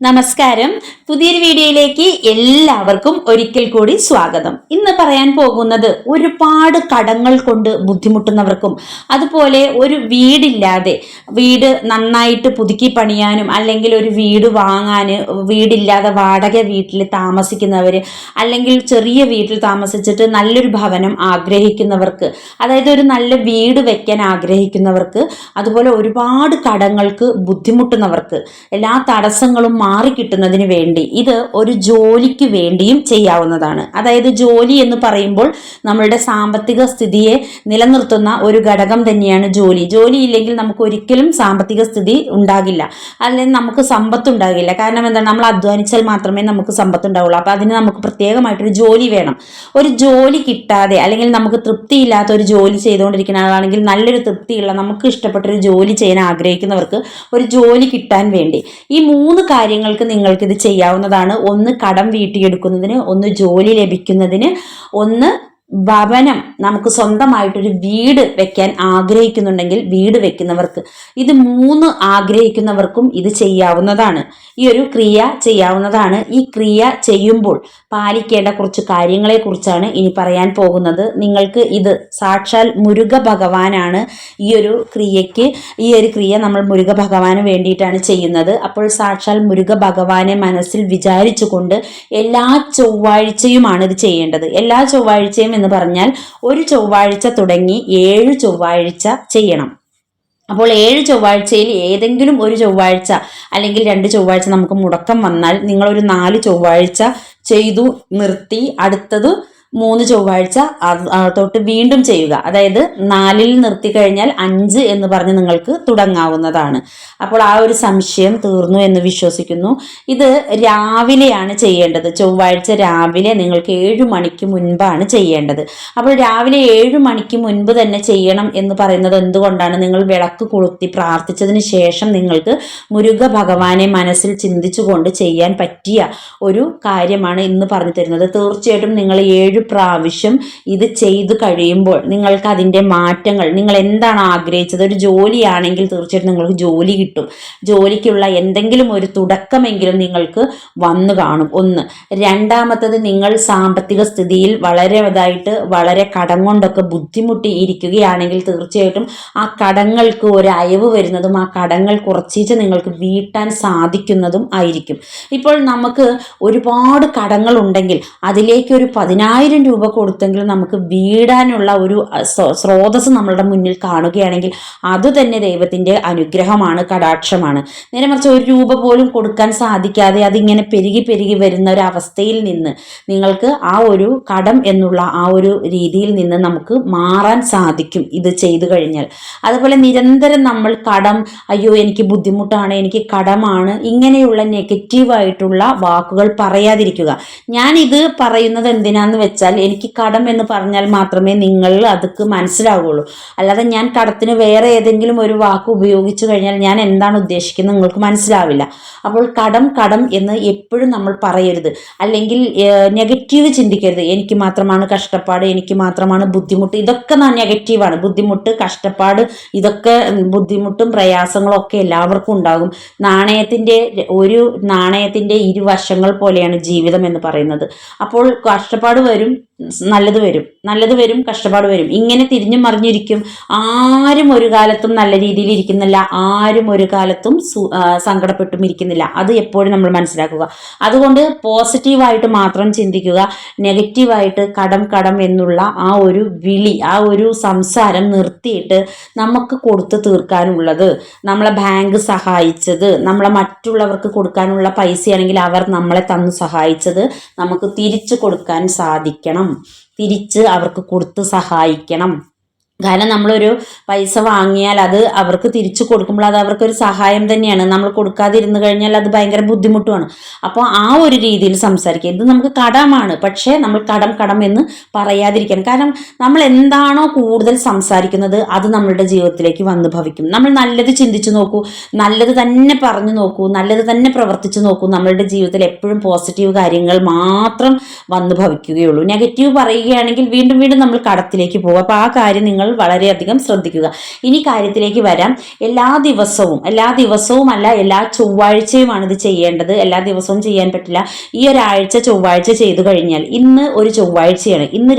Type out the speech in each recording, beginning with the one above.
നമസ്കാരം. പുതിയൊരു വീഡിയോയിലേക്ക് എല്ലാവർക്കും ഒരിക്കൽ കൂടി സ്വാഗതം. ഇന്ന് പറയാൻ പോകുന്നത് ഒരുപാട് കടങ്ങൾ കൊണ്ട് ബുദ്ധിമുട്ടുന്നവർക്കും അതുപോലെ ഒരു വീടില്ലാതെ വീട് നന്നായിട്ട് പുതുക്കി പണിയാനും അല്ലെങ്കിൽ ഒരു വീട് വാങ്ങാൻ വീടില്ലാതെ വാടക വീട്ടിൽ താമസിക്കുന്നവർ അല്ലെങ്കിൽ ചെറിയ വീട്ടിൽ താമസിച്ചിട്ട് നല്ലൊരു ഭവനം ആഗ്രഹിക്കുന്നവർക്ക് അതായത് ഒരു നല്ല വീട് വെക്കാൻ ആഗ്രഹിക്കുന്നവർക്ക് അതുപോലെ ഒരുപാട് കടങ്ങൾക്ക് ബുദ്ധിമുട്ടുന്നവർക്ക് എല്ലാ തടസ്സങ്ങളും മാറിക്കിട്ടുന്നതിന് വേണ്ടി ഇത് ഒരു ജോലിക്ക് വേണ്ടിയും ചെയ്യാവുന്നതാണ്. അതായത് ജോലി എന്ന് പറയുമ്പോൾ നമ്മളുടെ സാമ്പത്തിക സ്ഥിതിയെ നിലനിർത്തുന്ന ഒരു ഘടകം തന്നെയാണ് ജോലി. ജോലി ഇല്ലെങ്കിൽ നമുക്ക് ഒരിക്കലും സാമ്പത്തിക സ്ഥിതി ഉണ്ടാകില്ല. അല്ലെങ്കിൽ നമുക്ക് സമ്പത്ത് ഉണ്ടാകില്ല കാരണം എന്താണ്? നമ്മൾ അധ്വാനിച്ചാൽ മാത്രമേ നമുക്ക് സമ്പത്ത് ഉണ്ടാവുള്ളൂ അപ്പോൾ അതിന് നമുക്ക് പ്രത്യേകമായിട്ടൊരു ജോലി വേണം. ഒരു ജോലി കിട്ടാതെ അല്ലെങ്കിൽ നമുക്ക് തൃപ്തിയില്ലാത്ത ഒരു ജോലി ചെയ്തുകൊണ്ടിരിക്കുന്ന ആളാണെങ്കിൽ നല്ലൊരു തൃപ്തിയുള്ള നമുക്ക് ഇഷ്ടപ്പെട്ടൊരു ജോലി ചെയ്യാൻ ആഗ്രഹിക്കുന്നവർക്ക് ഒരു ജോലി കിട്ടാൻ വേണ്ടി. ഈ മൂന്ന് കാര്യങ്ങൾക്ക് നിങ്ങൾക്ക് ഇത് ചെയ്യാവുന്നതാണ്. ഒന്ന് കടം വീട്ടിയെടുക്കുന്നതിന് ഒന്ന് ജോലി ലഭിക്കുന്നതിന് ഒന്ന് ഭവനം നമുക്ക് സ്വന്തമായിട്ടൊരു വീട് വെക്കാൻ ആഗ്രഹിക്കുന്നുണ്ടെങ്കിൽ വീട് വെക്കുന്നവർക്ക്. ഇത് മൂന്ന് ആഗ്രഹിക്കുന്നവർക്കും ഇത് ചെയ്യാവുന്നതാണ്. ഈ ഒരു ക്രിയ ചെയ്യാവുന്നതാണ്. ഈ ക്രിയ ചെയ്യുമ്പോൾ പാലിക്കേണ്ട കുറച്ച് കാര്യങ്ങളെക്കുറിച്ചാണ് ഇനി പറയാൻ പോകുന്നത്. നിങ്ങൾക്ക് ഇത് സാക്ഷാൽ മുരുക ഭഗവാനാണ് ഈ ഒരു ക്രിയയ്ക്ക്. ഈ ഒരു ക്രിയ നമ്മൾ മുരുക ഭഗവാന് വേണ്ടിയിട്ടാണ് ചെയ്യുന്നത്. അപ്പോൾ സാക്ഷാൽ മുരുക ഭഗവാനെ മനസ്സിൽ വിചാരിച്ചുകൊണ്ട് എല്ലാ ചൊവ്വാഴ്ചയുമാണ് ഇത് ചെയ്യേണ്ടത്. എല്ലാ ചൊവ്വാഴ്ചയും എന്ന് പറഞ്ഞാൽ ഒരു ചൊവ്വാഴ്ച തുടങ്ങി ഏഴ് ചൊവ്വാഴ്ച ചെയ്യണം. അപ്പോൾ ഏഴ് ചൊവ്വാഴ്ചയിൽ ഏതെങ്കിലും ഒരു ചൊവ്വാഴ്ച അല്ലെങ്കിൽ രണ്ട് ചൊവ്വാഴ്ച നമുക്ക് മുടക്കം വന്നാൽ നിങ്ങളൊരു നാല് ചൊവ്വാഴ്ച ചെയ്തു നിർത്തി അടുത്തത് മൂന്ന് ചൊവ്വാഴ്ച തൊട്ട് വീണ്ടും ചെയ്യുക. അതായത് നാലിൽ നിർത്തി കഴിഞ്ഞാൽ അഞ്ച് എന്ന് പറഞ്ഞ് നിങ്ങൾക്ക് തുടങ്ങാവുന്നതാണ്. അപ്പോൾ ആ ഒരു സംശയം തീർന്നു എന്ന് വിശ്വസിക്കുന്നു. ഇത് രാവിലെയാണ് ചെയ്യേണ്ടത്. ചൊവ്വാഴ്ച രാവിലെ നിങ്ങൾക്ക് ഏഴു മണിക്ക് മുൻപാണ് ചെയ്യേണ്ടത്. അപ്പോൾ രാവിലെ ഏഴു മണിക്ക് മുൻപ് തന്നെ ചെയ്യണം എന്ന് പറയുന്നത് എന്തുകൊണ്ടാണ്? നിങ്ങൾ വിളക്ക് കൊളുത്തി പ്രാർത്ഥിച്ചതിന് ശേഷം നിങ്ങൾക്ക് മുരുക ഭഗവാനെ മനസ്സിൽ ചിന്തിച്ചുകൊണ്ട് ചെയ്യാൻ പറ്റിയ ഒരു കാര്യമാണ് ഇന്ന് പറഞ്ഞു തരുന്നത്. തീർച്ചയായിട്ടും നിങ്ങൾ ഏഴ് പ്രാവശ്യം ഇത് ചെയ്തു കഴിയുമ്പോൾ നിങ്ങൾക്ക് അതിന്റെ മാറ്റങ്ങൾ നിങ്ങൾ എന്താണ് ആഗ്രഹിച്ചത്? ഒരു ജോലിയാണെങ്കിൽ തീർച്ചയായിട്ടും നിങ്ങൾക്ക് ജോലി കിട്ടും. ജോലിക്കുള്ള എന്തെങ്കിലും ഒരു തുടക്കമെങ്കിലും നിങ്ങൾക്ക് വന്നു കാണും. ഒന്ന് രണ്ടാമത്തത് നിങ്ങൾ സാമ്പത്തിക സ്ഥിതിയിൽ വളരെ ഇതായിട്ട് വളരെ കടം കൊണ്ടൊക്കെ ബുദ്ധിമുട്ടി ഇരിക്കുകയാണെങ്കിൽ തീർച്ചയായിട്ടും ആ കടങ്ങൾക്ക് ഒരു അയവ് വരുന്നതും ആ കടങ്ങൾ കുറച്ചീച്ച് നിങ്ങൾക്ക് വീട്ടാൻ സാധിക്കുന്നതും ആയിരിക്കും. ഇപ്പോൾ നമുക്ക് ഒരുപാട് കടങ്ങൾ ഉണ്ടെങ്കിൽ അതിലേക്ക് ഒരു പതിനായിരം രൂപ കൊടുത്തെങ്കിൽ നമുക്ക് വീടാനുള്ള ഒരു സ്രോതസ് നമ്മളുടെ മുന്നിൽ കാണുകയാണെങ്കിൽ അത് തന്നെ ദൈവത്തിന്റെ അനുഗ്രഹമാണ് കടാക്ഷമാണ്. നേരെ മറിച്ച് ഒരു രൂപ പോലും കൊടുക്കാൻ സാധിക്കാതെ അതിങ്ങനെ പെരുകി പെരുകി വരുന്ന ഒരു അവസ്ഥയിൽ നിന്ന് നിങ്ങൾക്ക് ആ ഒരു കടം എന്നുള്ള ആ ഒരു രീതിയിൽ നിന്ന് നമുക്ക് മാറാൻ സാധിക്കും ഇത് ചെയ്തു കഴിഞ്ഞാൽ. അതുപോലെ നിരന്തരം നമ്മൾ കടം അയ്യോ എനിക്ക് ബുദ്ധിമുട്ടാണ് എനിക്ക് കടമാണ് ഇങ്ങനെയുള്ള നെഗറ്റീവായിട്ടുള്ള വാക്കുകൾ പറയാതിരിക്കുക. ഞാനിത് പറയുന്നത് എന്തിനാന്ന് വെച്ചാൽ എനിക്ക് കടം എന്ന് പറഞ്ഞാൽ മാത്രമേ നിങ്ങൾ അതൊക്കെ മനസ്സിലാവുകയുള്ളൂ അല്ലാതെ ഞാൻ കടത്തിന് വേറെ ഏതെങ്കിലും ഒരു വാക്ക് ഉപയോഗിച്ചു കഴിഞ്ഞാൽ ഞാൻ എന്താണ് ഉദ്ദേശിക്കുന്നത് നിങ്ങൾക്ക് മനസ്സിലാവില്ല. അപ്പോൾ കടം കടം എന്ന് എപ്പോഴും നമ്മൾ പറയരുത്. അല്ലെങ്കിൽ നെഗറ്റീവ് ചിന്തിക്കരുത്. എനിക്ക് മാത്രമാണ് കഷ്ടപ്പാട് എനിക്ക് മാത്രമാണ് ബുദ്ധിമുട്ട്. ഇതൊക്കെ നാ നെഗറ്റീവാണ്. ബുദ്ധിമുട്ട് കഷ്ടപ്പാട് ഇതൊക്കെ ബുദ്ധിമുട്ടും പ്രയാസങ്ങളും ഒക്കെ എല്ലാവർക്കും ഉണ്ടാകും. നാണയത്തിന്റെ ഒരു നാണയത്തിന്റെ ഇരുവശങ്ങൾ പോലെയാണ് ജീവിതം എന്ന് പറയുന്നത്. അപ്പോൾ കഷ്ടപ്പാട് വരും Bye. നല്ലത് വരും. നല്ലത് വരും കഷ്ടപ്പാട് വരും. ഇങ്ങനെ തിരിഞ്ഞു മറിഞ്ഞിരിക്കും. ആരും ഒരു കാലത്തും നല്ല രീതിയിൽ ഇരിക്കുന്നില്ല. ആരും ഒരു കാലത്തും സങ്കടപ്പെട്ടും ഇരിക്കുന്നില്ല. അത് എപ്പോഴും നമ്മൾ മനസ്സിലാക്കുക. അതുകൊണ്ട് പോസിറ്റീവായിട്ട് മാത്രം ചിന്തിക്കുക. നെഗറ്റീവായിട്ട് കടം കടം എന്നുള്ള ആ ഒരു വിളി ആ ഒരു സംസാരം നിർത്തിയിട്ട് നമുക്ക് കൊടുത്തു തീർക്കാനുള്ളത് നമ്മളെ ബാങ്ക് സഹായിച്ചത് നമ്മളെ മറ്റുള്ളവർക്ക് കൊടുക്കാനുള്ള പൈസയാണെങ്കിൽ അവർ നമ്മളെ തന്നു സഹായിച്ചത് നമുക്ക് തിരിച്ചു കൊടുക്കാൻ സാധിക്കണം. തിരിച്ച് അവർക്ക് കൊടുത്ത് സഹായിക്കണം. കാരണം നമ്മളൊരു പൈസ വാങ്ങിയാൽ അത് അവർക്ക് തിരിച്ചു കൊടുക്കുമ്പോൾ അത് അവർക്കൊരു സഹായം തന്നെയാണ്. നമ്മൾ കൊടുക്കാതിരുന്നു കഴിഞ്ഞാൽ അത് ഭയങ്കര ബുദ്ധിമുട്ടുമാണ്. അപ്പോൾ ആ ഒരു രീതിയിൽ സംസാരിക്കുക. ഇത് നമുക്ക് കടമാണ്. പക്ഷേ നമ്മൾ കടം കടം എന്ന് പറയാതിരിക്കണം. കാരണം നമ്മൾ എന്താണോ കൂടുതൽ സംസാരിക്കുന്നത് അത് നമ്മളുടെ ജീവിതത്തിലേക്ക് വന്ന് ഭവിക്കും. നമ്മൾ നല്ലത് ചിന്തിച്ചു നോക്കൂ നല്ലത് തന്നെ പറഞ്ഞു നോക്കൂ നല്ലത് തന്നെ പ്രവർത്തിച്ചു നോക്കൂ. നമ്മളുടെ ജീവിതത്തിൽ എപ്പോഴും പോസിറ്റീവ് കാര്യങ്ങൾ മാത്രം വന്ന് ഭവിക്കുകയുള്ളൂ. നെഗറ്റീവ് പറയുകയാണെങ്കിൽ വീണ്ടും വീണ്ടും നമ്മൾ കടത്തിലേക്ക് പോകും. അപ്പോൾ ആ കാര്യം നിങ്ങൾ വളരെയധികം ശ്രദ്ധിക്കുക. ഇനി കാര്യത്തിലേക്ക് വരാം. എല്ലാ ദിവസവും എല്ലാ ദിവസവും അല്ല എല്ലാ ചൊവ്വാഴ്ചയുമാണ് ഇത് ചെയ്യേണ്ടത്. എല്ലാ ദിവസവും ചെയ്യാൻ പറ്റില്ല. ഈ ഒരാഴ്ച ചൊവ്വാഴ്ച ചെയ്തു കഴിഞ്ഞാൽ ഇന്ന് ഒരു ചൊവ്വാഴ്ചയാണ്. ഇന്ന്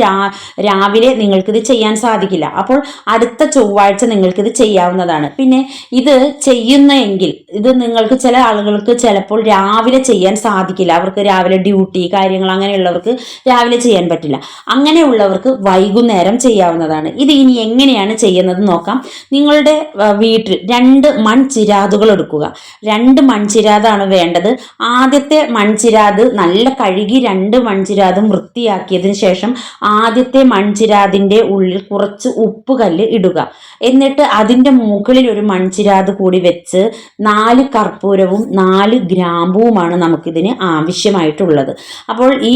രാവിലെ നിങ്ങൾക്കിത് ചെയ്യാൻ സാധിക്കില്ല. അപ്പോൾ അടുത്ത ചൊവ്വാഴ്ച നിങ്ങൾക്കിത് ചെയ്യാവുന്നതാണ്. പിന്നെ ഇത് ചെയ്യുന്നെങ്കിൽ ഇത് നിങ്ങൾക്ക് ചില ആളുകൾക്ക് ചിലപ്പോൾ രാവിലെ ചെയ്യാൻ സാധിക്കില്ല. അവർക്ക് രാവിലെ ഡ്യൂട്ടി കാര്യങ്ങൾ അങ്ങനെയുള്ളവർക്ക് രാവിലെ ചെയ്യാൻ പറ്റില്ല. അങ്ങനെയുള്ളവർക്ക് വൈകുന്നേരം ചെയ്യാവുന്നതാണ്. ഇത് ഇനി എങ്ങനെയാണ് ചെയ്യുന്നത് നോക്കാം. നിങ്ങളുടെ വീട്ടിൽ രണ്ട് മൺചിരാതുകൾ എടുക്കുക. രണ്ട് മൺചിരാതാണ് വേണ്ടത്. ആദ്യത്തെ മൺചിരാത് നല്ല കഴുകി രണ്ട് മൺചിരാതും വൃത്തിയാക്കിയതിന് ശേഷം ആദ്യത്തെ മൺചിരാതിന്റെ ഉള്ളിൽ കുറച്ച് ഉപ്പ് കല്ല് ഇടുക. എന്നിട്ട് അതിന്റെ മുകളിൽ ഒരു മൺചിരാത് കൂടി വെച്ച് നാല് കർപ്പൂരവും നാല് ഗ്രാമ്പുവുമാണ് നമുക്കിതിന് ആവശ്യമായിട്ടുള്ളത്. അപ്പോൾ ഈ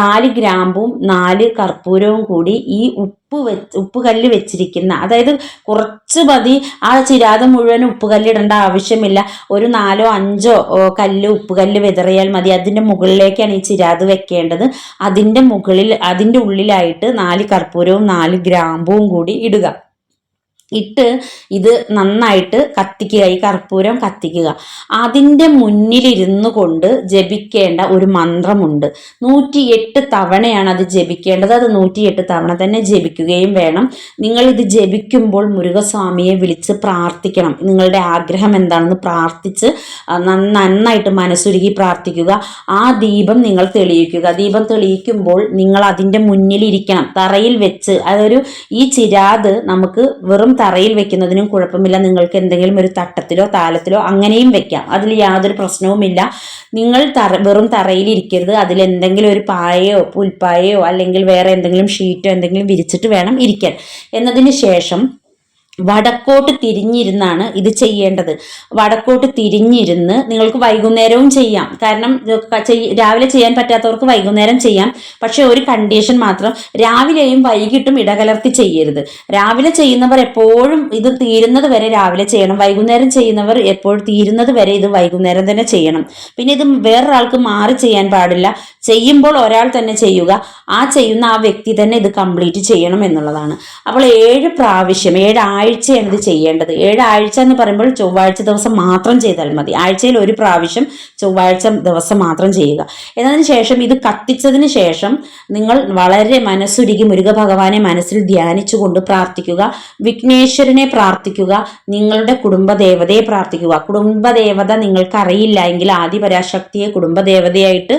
നാല് ഗ്രാമ്പും നാല് കർപ്പൂരവും കൂടി ഈ ഉപ്പ് വെച്ച് ഉപ്പ് കല്ല് വെച്ചിരിക്കുന്ന അതായത് കുറച്ച് മതി. ആ ചിരാതം മുഴുവൻ ഉപ്പ് കല്ലിടേണ്ട ആവശ്യമില്ല. ഒരു നാലോ അഞ്ചോ കല്ല് ഉപ്പ് കല്ല് വിതറിയാൽ മതി. അതിന്റെ മുകളിലേക്കാണ് ഈ ചിരാത് വെക്കേണ്ടത്. അതിന്റെ മുകളിൽ അതിന്റെ ഉള്ളിലായിട്ട് നാല് കർപ്പൂരവും നാല് ഗ്രാമ്പുവും കൂടി ഇടുക. ഇട്ട് ഇത് നന്നായിട്ട് കത്തിക്കുക ഈ കർപ്പൂരം കത്തിക്കുക. അതിന്റെ മുന്നിലിരുന്നു കൊണ്ട് ജപിക്കേണ്ട ഒരു മന്ത്രമുണ്ട്. നൂറ്റിയെട്ട് തവണയാണ് അത് ജപിക്കേണ്ടത്. അത് നൂറ്റിയെട്ട് തവണ തന്നെ ജപിക്കുകയും വേണം. നിങ്ങൾ ഇത് ജപിക്കുമ്പോൾ മുരുകസ്വാമിയെ വിളിച്ച് പ്രാർത്ഥിക്കണം. നിങ്ങളുടെ ആഗ്രഹം എന്താണെന്ന് പ്രാർത്ഥിച്ച് നന്നായിട്ട് മനസ്സുരുകി പ്രാർത്ഥിക്കുക. ആ ദീപം നിങ്ങൾ തെളിയിക്കുക. ദീപം തെളിയിക്കുമ്പോൾ നിങ്ങൾ അതിന്റെ മുന്നിലിരിക്കണം. തറയിൽ വെച്ച് അതൊരു ഈ ചിരാത് നമുക്ക് വെറും തറയിൽ വെക്കുന്നതിനും കുഴപ്പമില്ല. നിങ്ങൾക്ക് എന്തെങ്കിലും ഒരു തട്ടത്തിലോ താലത്തിലോ അങ്ങനെയും വെക്കാം. അതിൽ യാതൊരു പ്രശ്നവുമില്ല. നിങ്ങൾ തറ വെറും തറയിൽ ഇരിക്കരുത്. അതിൽ എന്തെങ്കിലും ഒരു പായയോ പുൽപ്പായയോ അല്ലെങ്കിൽ വേറെ എന്തെങ്കിലും ഷീറ്റോ എന്തെങ്കിലും വിരിച്ചിട്ട് വേണം ഇരിക്കാൻ. എന്നതിന് ശേഷം വടക്കോട്ട് തിരിഞ്ഞിരുന്നാണ് ഇത് ചെയ്യേണ്ടത്. വടക്കോട്ട് തിരിഞ്ഞിരുന്ന് നിങ്ങൾക്ക് വൈകുന്നേരവും ചെയ്യാം. കാരണം രാവിലെ ചെയ്യാൻ പറ്റാത്തവർക്ക് വൈകുന്നേരം ചെയ്യാം. പക്ഷെ ഒരു കണ്ടീഷൻ മാത്രം രാവിലെയും വൈകിട്ടും ഇടകലർത്തി ചെയ്യരുത്. രാവിലെ ചെയ്യുന്നവർ എപ്പോഴും ഇത് തീരുന്നത് വരെ രാവിലെ ചെയ്യണം. വൈകുന്നേരം ചെയ്യുന്നവർ എപ്പോഴും തീരുന്നത് വരെ ഇത് വൈകുന്നേരം തന്നെ ചെയ്യണം. പിന്നെ ഇത് വേറൊരാൾക്ക് മാറി ചെയ്യാൻ പാടില്ല. ചെയ്യുമ്പോൾ ഒരാൾ തന്നെ ചെയ്യുക ആ ചെയ്യുന്ന ആ വ്യക്തി തന്നെ ഇത് കംപ്ലീറ്റ് ചെയ്യണം എന്നുള്ളതാണ്. അപ്പോൾ ഏഴ് പ്രാവശ്യം ഏഴ് ആഴ്ചയാണ് ഇത് ചെയ്യേണ്ടത്. ഏഴ് ആഴ്ച എന്ന് പറയുമ്പോൾ ചൊവ്വാഴ്ച ദിവസം മാത്രം ചെയ്താൽ മതി. ആഴ്ചയിൽ ഒരു പ്രാവശ്യം ചൊവ്വാഴ്ച ദിവസം മാത്രം ചെയ്യുക. എന്നതിന് ശേഷം ഇത് കത്തിച്ചതിന് ശേഷം നിങ്ങൾ വളരെ മനസ്സുരുകി മുരുക ഭഗവാനെ മനസ്സിൽ ധ്യാനിച്ചുകൊണ്ട് പ്രാർത്ഥിക്കുക. വിഘ്നേശ്വരനെ പ്രാർത്ഥിക്കുക. നിങ്ങളുടെ കുടുംബദേവതയെ പ്രാർത്ഥിക്കുക. കുടുംബദേവത നിങ്ങൾക്ക് അറിയില്ല എങ്കിൽ ആദിപരാശക്തിയെ കുടുംബദേവതയായിട്ട്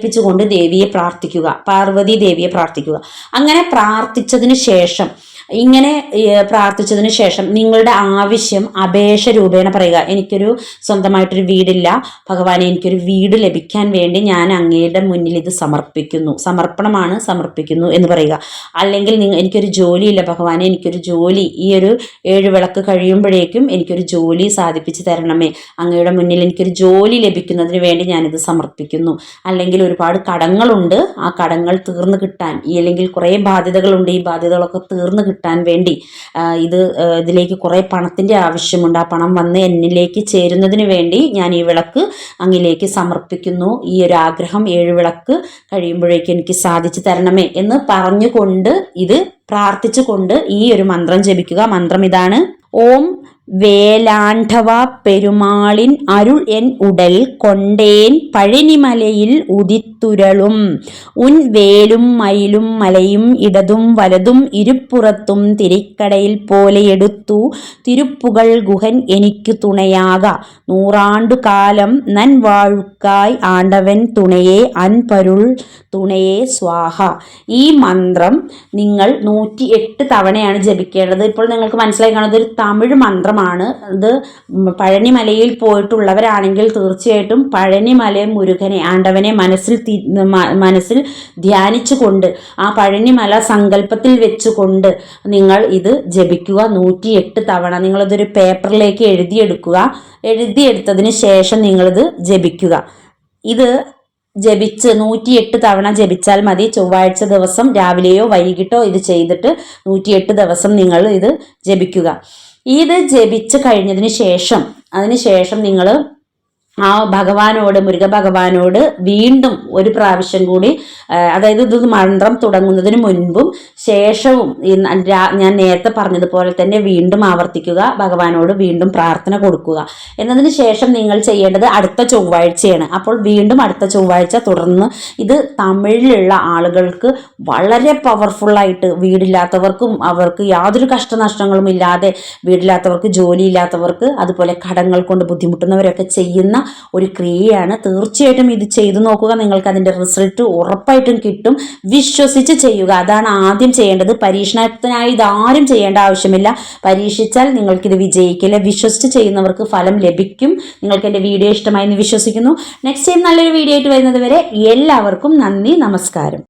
സങ്കല്പിച്ചുകൊണ്ട് ദേവിയെ പ്രാർത്ഥിക്കുക. പാർവതി ദേവിയെ പ്രാർത്ഥിക്കുക. അങ്ങനെ പ്രാർത്ഥിച്ചതിന് ശേഷം ഇങ്ങനെ പ്രാർത്ഥിച്ചതിന് ശേഷം നിങ്ങളുടെ ആവശ്യം അപേക്ഷ രൂപേണ പറയുക. എനിക്കൊരു സ്വന്തമായിട്ടൊരു വീടില്ല. ഭഗവാനെ എനിക്കൊരു വീട് ലഭിക്കാൻ വേണ്ടി ഞാൻ അങ്ങയുടെ മുന്നിൽ ഇത് സമർപ്പിക്കുന്നു. സമർപ്പണമാണ് സമർപ്പിക്കുന്നു എന്ന് പറയുക. അല്ലെങ്കിൽ നിങ്ങൾ എനിക്കൊരു ജോലിയില്ല ഭഗവാനെ എനിക്കൊരു ജോലി ഈ ഒരു ഏഴ് വിളക്ക് കഴിയുമ്പോഴേക്കും എനിക്കൊരു ജോലി സാധിപ്പിച്ച് തരണമേ. അങ്ങയുടെ മുന്നിൽ എനിക്കൊരു ജോലി ലഭിക്കുന്നതിന് വേണ്ടി ഞാനിത് സമർപ്പിക്കുന്നു. അല്ലെങ്കിൽ ഒരുപാട് കടങ്ങളുണ്ട്. ആ കടങ്ങൾ തീർന്നു കിട്ടാൻ അല്ലെങ്കിൽ കുറേ ബാധ്യതകളുണ്ട്. ഈ ബാധ്യതകളൊക്കെ തീർന്നു കിട്ടാൻ വേണ്ടി ഇത് ഇതിലേക്ക് കുറേ പണത്തിന്റെ ആവശ്യമുണ്ട്. ആ പണം വന്ന് എന്നിലേക്ക് ചേരുന്നതിന് വേണ്ടി ഞാൻ ഈ വിളക്ക് അങ്ങിലേക്ക് സമർപ്പിക്കുന്നു. ഈ ഒരു ആഗ്രഹം ഏഴ് വിളക്ക് കഴിയുമ്പോഴേക്കും എനിക്ക് സാധിച്ചു തരണമേ എന്ന് പറഞ്ഞുകൊണ്ട് ഇത് പ്രാർത്ഥിച്ചുകൊണ്ട് ഈ ഒരു മന്ത്രം ജപിക്കുക. മന്ത്രം ഇതാണ് ഓം വേലാണ്ഡവ പെരുമാളിൻ അരുൾ എൻ ഉടൽ കൊണ്ടേൻ പഴനിമലയിൽ ഉദിത്തുരളും ഉൻ വേലും മയിലും മലയും ഇടതും വലതും ഇരുപ്പുറത്തും തിരിക്കടയിൽ പോലെ എടുത്തു. തിരുപ്പുകൾ ഗുഹൻ എനിക്കു തുണയാക. നൂറാണ്ടു കാലം നൻ വാഴുക്കായി ആണ്ടവൻ തുണയെ അൻപരുൾ തുണയെ സ്വാഹ. ഈ മന്ത്രം നിങ്ങൾ നൂറ്റി എട്ട് തവണയാണ് ജപിക്കേണ്ടത്. ഇപ്പോൾ നിങ്ങൾക്ക് മനസ്സിലായി കാണുന്നത് ഒരു തമിഴ് മന്ത്രമാണ്. ഇത് പഴനിമലയിൽ പോയിട്ടുള്ളവരാണെങ്കിൽ തീർച്ചയായിട്ടും പഴനിമല മുരുകനെ ആണ്ടവനെ മനസ്സിൽ മനസ്സിൽ ധ്യാനിച്ചുകൊണ്ട് ആ പഴനിമല സങ്കല്പത്തിൽ വെച്ചുകൊണ്ട് നിങ്ങൾ ഇത് ജപിക്കുക നൂറ്റി എട്ട് തവണ. നിങ്ങളിതൊരു പേപ്പറിലേക്ക് എഴുതിയെടുക്കുക. എഴുതിയെടുത്തതിന് ശേഷം നിങ്ങളിത് ജപിക്കുക. ഇത് ജപിച്ച് നൂറ്റിയെട്ട് തവണ ജപിച്ചാൽ മതി. ചൊവ്വാഴ്ച ദിവസം രാവിലെയോ വൈകിട്ടോ ഇത് ചെയ്തിട്ട് നൂറ്റിയെട്ട് ദിവസം നിങ്ങൾ ഇത് ജപിക്കുക. ഇത് ജപിച്ച് കഴിഞ്ഞതിന് ശേഷം അതിന് ശേഷം നിങ്ങൾ ആ ഭഗവാനോട് മുരുക ഭഗവാനോട് വീണ്ടും ഒരു പ്രാവശ്യം കൂടി അതായത് ഇത് മന്ത്രം തുടങ്ങുന്നതിന് മുൻപും ശേഷവും ഞാൻ നേരത്തെ പറഞ്ഞതുപോലെ തന്നെ വീണ്ടും ആവർത്തിക്കുക ഭഗവാനോട് വീണ്ടും പ്രാർത്ഥന കൊടുക്കുക. എന്നതിന് ശേഷം നിങ്ങൾ ചെയ്യേണ്ടത് അടുത്ത ചൊവ്വാഴ്ചയാണ്. അപ്പോൾ വീണ്ടും അടുത്ത ചൊവ്വാഴ്ച തുടർന്ന് ഇത് തമിഴിലുള്ള ആളുകൾക്ക് വളരെ പവർഫുള്ളായിട്ട് വീടില്ലാത്തവർക്കും അവർക്ക് യാതൊരു കഷ്ടനഷ്ടങ്ങളും ഇല്ലാതെ വീടില്ലാത്തവർക്ക് ജോലിയില്ലാത്തവർക്ക് അതുപോലെ കടങ്ങൾ കൊണ്ട് ബുദ്ധിമുട്ടുന്നവരൊക്കെ ചെയ്യുന്ന ഒരു ക്രിയയാണ്. തീർച്ചയായിട്ടും ഇത് ചെയ്തു നോക്കുക. നിങ്ങൾക്ക് അതിന്റെ റിസൾട്ട് ഉറപ്പായിട്ടും കിട്ടും. വിശ്വസിച്ച് ചെയ്യുക. അതാണ് ആദ്യം ചെയ്യേണ്ടത്. പരീക്ഷണത്തിനായി ഇതാരും ചെയ്യേണ്ട ആവശ്യമില്ല. പരീക്ഷിച്ചാൽ നിങ്ങൾക്കിത് വിജയിക്കില്ല. വിശ്വസിച്ച് ചെയ്യുന്നവർക്ക് ഫലം ലഭിക്കും. നിങ്ങൾക്ക് എന്റെ വീഡിയോ ഇഷ്ടമായി എന്ന് വിശ്വസിക്കുന്നു. നെക്സ്റ്റ് ടൈം നല്ലൊരു വീഡിയോ ആയിട്ട് വരുന്നത് വരെ എല്ലാവർക്കും നന്ദി. നമസ്കാരം.